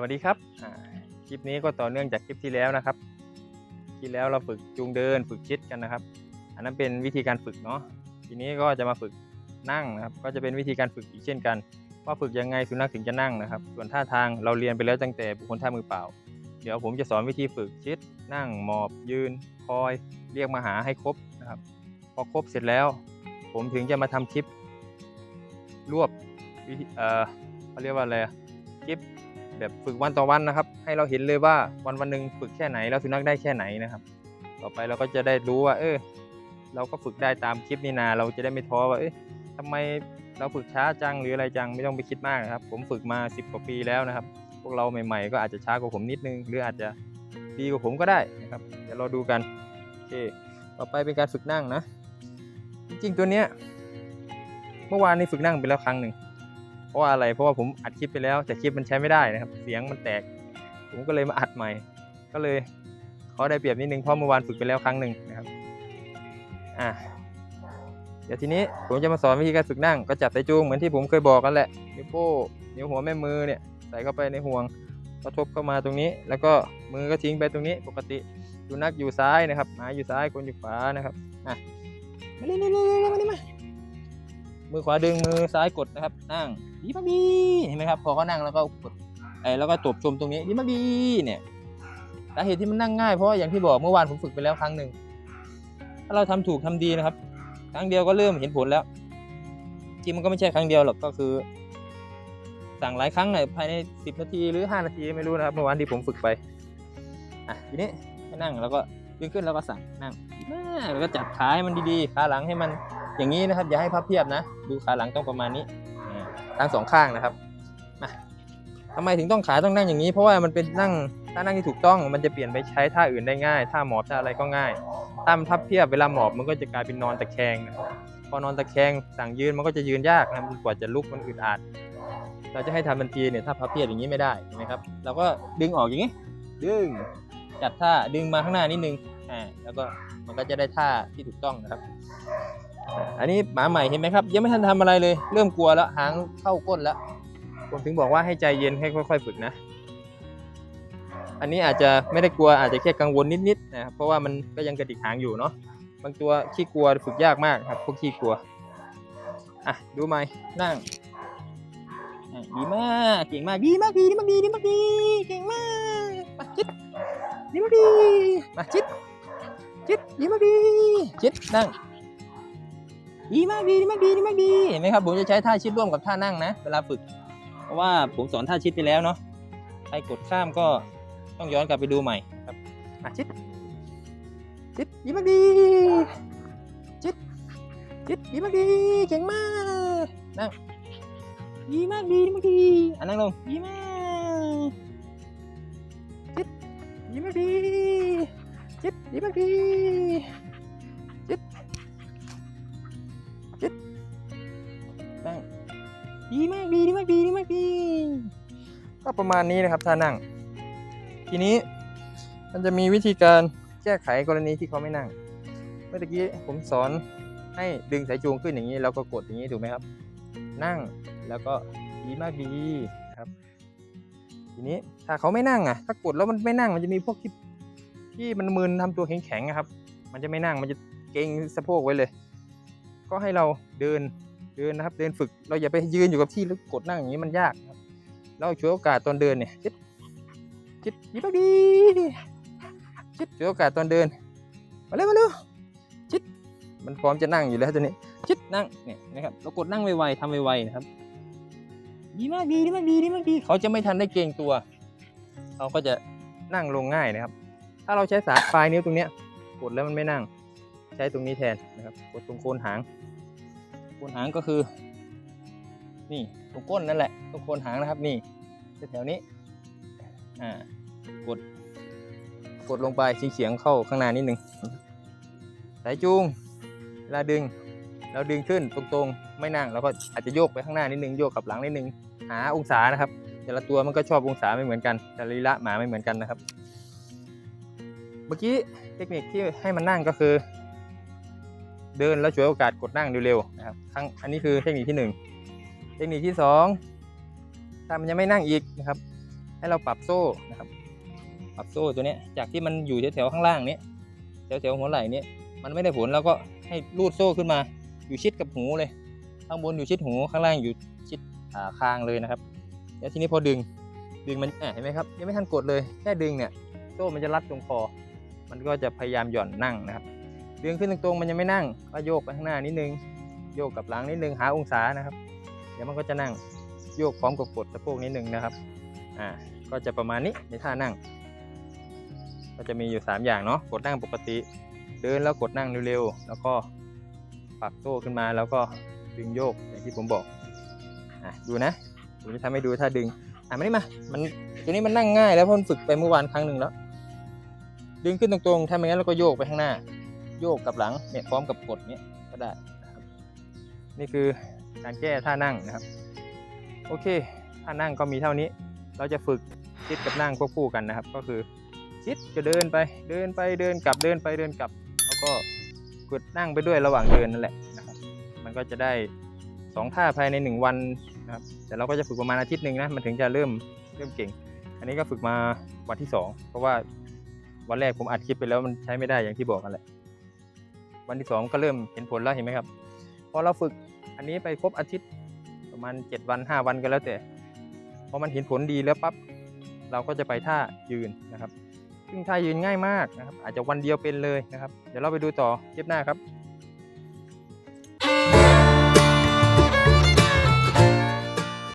วัสดีครับอ่าคลิปนี้ก็ต่อเนื่องจากคลิปที่แล้วนะครับ ที่แล้วเราฝึกจูงเดินฝึกชิดกันนะครับ อันนั้นเป็นวิธีการฝึกเนาะทีนี้ก็จะมาฝึกนั่งนะครับ ก็จะเป็นวิธีการฝึกอีกเช่นกัน ว่าฝึกยังไงสุนัขถึงจะนั่งนะครับ ส่วนท่าทางเราเรียนไปแล้วตั้งแต่บุคคลท่ามือเปล่า เดี๋ยวผมจะสอนวิธีฝึกชิด นั่งหมอบยืน คอย เรียกมาหาให้ครบนะครับ พอครบเสร็จแล้ว ผมถึงจะมาทำคลิปรวบวิธีเอ่อเขาเรียกว่าอะไรอะคลิป แบบฝึกวันต่อวันนะครับ ให้เราเห็นเลยว่าวันวันหนึ่งฝึกแค่ไหนแล้วสุนัขได้แค่ไหนนะครับ ต่อไปเราก็จะได้รู้ว่า เออเราก็ฝึกได้ตามคลิปนี้นา เราจะได้ไม่ท้อว่าเอ๊ะทำไมเราฝึกช้าจังหรืออะไรจังไม่ต้องไปคิดมากนะครับ ผมฝึกมา 10กว่าปีแล้วนะครับ พวกเราใหม่ๆ ก็อาจจะช้ากว่าผมนิดนึง หรืออาจจะดีกว่าผมก็ได้นะครับเดี๋ยวเราดูกันโอเคต่อไปเป็นการฝึกนั่งนะ จริงๆตัวเนี้ยเมื่อวานนี้ฝึกนั่งไปแล้วครั้งหนึ่ง เพราะว่าอะไรเพราะว่าผมอัดคลิปไปแล้วแต่คลิปมันใช้ไม่ได้นะครับ เสียงมันแตก ผมก็เลยมาอัดใหม่ ก็เลยเขาได้เปรียบนิดนึงเพราะเมื่อวานฝึกไปแล้วครั้งหนึ่งนะครับอะเดี๋ยวทีนี้ผมจะมาสอนวิธีการฝึกนั่งก็จับสายจูงเหมือนที่ผมเคยบอกกันแหละนิ้วโป้นิ้วหัวแม่มือเนี่ยใส่เข้าไปในห่วงกระทบเข้ามาตรงนี้ แล้วก็มือก็ทิ้งไปตรงนี้ ปกติสุนัขอยู่ซ้ายนะครับหมาอยู่ซ้ายคนอยู่ขวานะครับอะเร็ว มือขวาดึงมือซ้ายกดนะครับ นั่งดีมากดีเห็นไหมครับ พอเขานั่งแล้วก็กดไอ้แล้วก็ตบชมตรงนี้ดีมากดีเนี่ยสาเหตุที่มันนั่งง่ายเพราะว่าอย่างที่บอกเมื่อวานผมฝึกไปแล้วครั้งหนึ่งถ้าเราทำถูกทำดีนะครับ ครั้งเดียวก็เริ่มเห็นผลแล้วจริงมันก็ไม่ใช่ครั้งเดียวหรอกก็คือ สั่งหลายครั้งเลยภายในสิบนาทีหรือห้านาทีไม่รู้นะครับเมื่อวานที่ผมฝึกไปอะทีนี้นั่งแล้วก็ดึงขึ้นแล้วก็สั่งนั่งอ่าแล้วก็จับขาให้มันดีๆขาหลังให้มัน อย่างนี้นะครับอย่าให้พับเพียบนะ ดูขาหลังต้องประมาณนี้อ่าทั้งสองข้างนะครับมาทำไมถึงต้องขาต้องนั่งอย่างนี้ เพราะว่ามันเป็นนั่งถ้านั่งที่ถูกต้องมันจะเปลี่ยนไปใช้ท่าอื่นได้ง่ายท่าหมอบท่าอะไรก็ง่ายถ้ามันพับเพียบเวลาหมอบมันก็จะกลายเป็นนอนตะแคงพอนอนตะแคงสั่งยืนมันก็จะยืนยากนะมันกว่าจะลุกมันอึดอัดเราจะให้ทำทันทีเนี่ยถ้าพับเพียบอย่างนี้ไม่ได้เห็นไหมครับเราก็ดึงออกอย่างนี้ ดึงจัดท่าดึงมาข้างหน้านิดนึงอ่าแล้วก็มันก็จะได้ท่าที่ถูกต้องนะครับ อันนี้หมาใหม่เห็นไหมครับ ยังไม่ทันทำอะไรเลย เริ่มกลัวแล้วหางเข้าก้นแล้ว ผมถึงบอกว่าให้ใจเย็นให้ค่อย ๆ ฝึกนะ อันนี้อาจจะไม่ได้กลัวอาจจะแค่กังวลนิดๆนะครับเพราะว่ามันก็ยังกระดิกหางอยู่เนาะบางตัวขี้กลัวฝึกยากมากครับ พวกขี้กลัวอะดูไหมนั่งดีมากเก่งมากดีมากดีดีมากดีดีมากดีเก่งมากมาจิตดีมากดีมาจิตจิตดีมากดีจิตนั่ง ดีมากดีดีมากดีดีมากดีเห็นไหมครับผมจะใช้ท่าชิดร่วมกับท่านั่งนะ เวลาฝึก เพราะว่าผมสอนท่าชิดไปแล้วเนาะใครกดข้ามก็ต้องย้อนกลับไปดูใหม่ครับอะชิดชิดดีมากดีชิดชิดดีมากดีเก่งมากนั่งดีมากดีดีมากดีอะนั่งลงดีมากชิดดีมากดีชิดดีมากดี ดีมากดีดีมากดีดีมากดีก็ประมาณนี้นะครับท่านั่ง ทีนี้มันจะมีวิธีการแก้ไขกรณีที่เขาไม่นั่ง เมื่อกี้ผมสอนให้ดึงสายจูงขึ้นอย่างนี้แล้วก็กดอย่างนี้ถูกไหมครับ นั่งแล้วก็ดีมากดีครับ ทีนี้ถ้าเขาไม่นั่งอะ ถ้ากดแล้วมันไม่นั่งมันจะมีพวกที่ที่มันมึนทำตัวแข็งๆครับ มันจะไม่นั่งมันจะเกรงสะโพกไว้เลย ก็ให้เราเดิน เดินนะครับเดินฝึกเราอย่าไปยืนอยู่กับที่แล้วกดนั่งอย่างนี้มันยากครับเราช่วยโอกาสตอนเดินเนี่ยชิดชิดดีมากดีชิดช่วยโอกาสตอนเดินมาเร็วมาเร็วชิดมันพร้อมจะนั่งอยู่แล้วตัวนี้ชิดนั่งเนี่ยนะครับเรากดนั่งไวๆทำไวๆนะครับดีมากดีดีมากดีดีมากดีเขาจะไม่ทันได้เกรงตัวเขาก็จะนั่งลงง่ายนะครับ ถ้าเราใช้สายปลายนิ้วตรงเนี้ยกดแล้วมันไม่นั่ง ใช้ตรงนี้แทนนะครับ กดตรงโคนหาง คนหางก็คือ นี่ตรงก้นนั่นแหละตรงโคนหางนะครับนี่แถวนี้อ่ากดกดลงไปเฉียงเข้าข้างหน้านิดหนึ่งสายจูงเวลาดึง เราดึงขึ้นตรงๆ ไม่นั่งเราก็อาจจะโยกไปข้างหน้านิดนึงโยกกลับหลังนิดนึงหาองศานะครับ แต่ละตัวมันก็ชอบองศาไม่เหมือนกันแต่ลีละหมาไม่เหมือนกันนะครับ เมื่อกี้เทคนิคที่ให้มันนั่งก็คือ เดินแล้วฉวยโอกาสกดนั่งเร็วๆนะครับครั้งอันนี้คือเทคนิคที่หนึ่งเทคนิคที่สองถ้ามันยังไม่นั่งอีกนะครับ ให้เราปรับโซ่นะครับ ปรับโซ่ตัวนี้จากที่มันอยู่แถวๆข้างล่างนี้แถวๆหัวไหล่นี้มันไม่ได้ผลเราก็ให้รูดโซ่ขึ้นมาอยู่ชิดกับหูเลย ข้างบนอยู่ชิดหูข้างล่างอยู่ชิดอ่าคางเลยนะครับ แล้วทีนี้พอดึงดึงมันเห็นไหมครับยังไม่ทันกดเลยแค่ดึงเนี่ยโซ่มันจะรัดตรงคอ มันก็จะพยายามหย่อนนั่งนะครับ ดึงขึ้นตรงๆมันยังไม่นั่งก็โยกไปข้างหน้านิดนึง โยกกับหลังนิดนึงหาองศานะครับ เดี๋ยวมันก็จะนั่งโยกพร้อมกับกดสะโพกนิดนึงนะครับอ่าก็จะประมาณนี้ในท่านั่ง ก็จะมีอยู่ 3 อย่างเนาะกดนั่งปกติ เดินแล้วกดนั่งเร็วๆแล้วก็ปรับโซ่ขึ้นมาแล้วก็ดึงโยกอย่างที่ผมบอกอะดูนะผมจะทำให้ดูท่าดึงอะมานี่มามันตัวนี้มันนั่งง่ายแล้วเพราะมันฝึกไปเมื่อวานครั้งหนึ่งแล้ว ดึงขึ้นตรงๆถ้าไม่งั้นเราก็โยกไปข้างหน้า โยกกับหลังเนี่ยพร้อมกับกดเนี้ยก็ได้ นี่คือการแก้ท่านั่งนะครับ โอเค ท่านั่งก็มีเท่านี้ เราจะฝึกชิดกับนั่งควบคู่กันนะครับ ก็คือชิดจะเดินไปเดินไปเดินกลับเดินไปเดินกลับ แล้วก็กดนั่งไปด้วยระหว่างเดินนั่นแหละนะครับ มันก็จะได้สองท่าภายในหนึ่งวันนะครับแต่เราก็จะฝึกประมาณอาทิตย์หนึ่งนะมันถึงจะเริ่มเริ่มเก่ง อันนี้ก็ฝึกมาวันที่สองเพราะว่าวันแรกผมอัดคลิปไปแล้วมันใช้ไม่ได้อย่างที่บอกกันแหละ วันที่สองก็เริ่มเห็นผลแล้วเห็นไหมครับพอเราฝึกอันนี้ไปครบอาทิตย์ประมาณ 7 วัน 5 วันก็แล้วแต่พอมันเห็นผลดีแล้วปั๊บเราก็จะไปท่ายืนนะครับ ซึ่งท่ายืนง่ายมากนะครับ อาจจะวันเดียวเป็นเลยนะครับ เดี๋ยวเราไปดูต่อคลิปหน้าครับ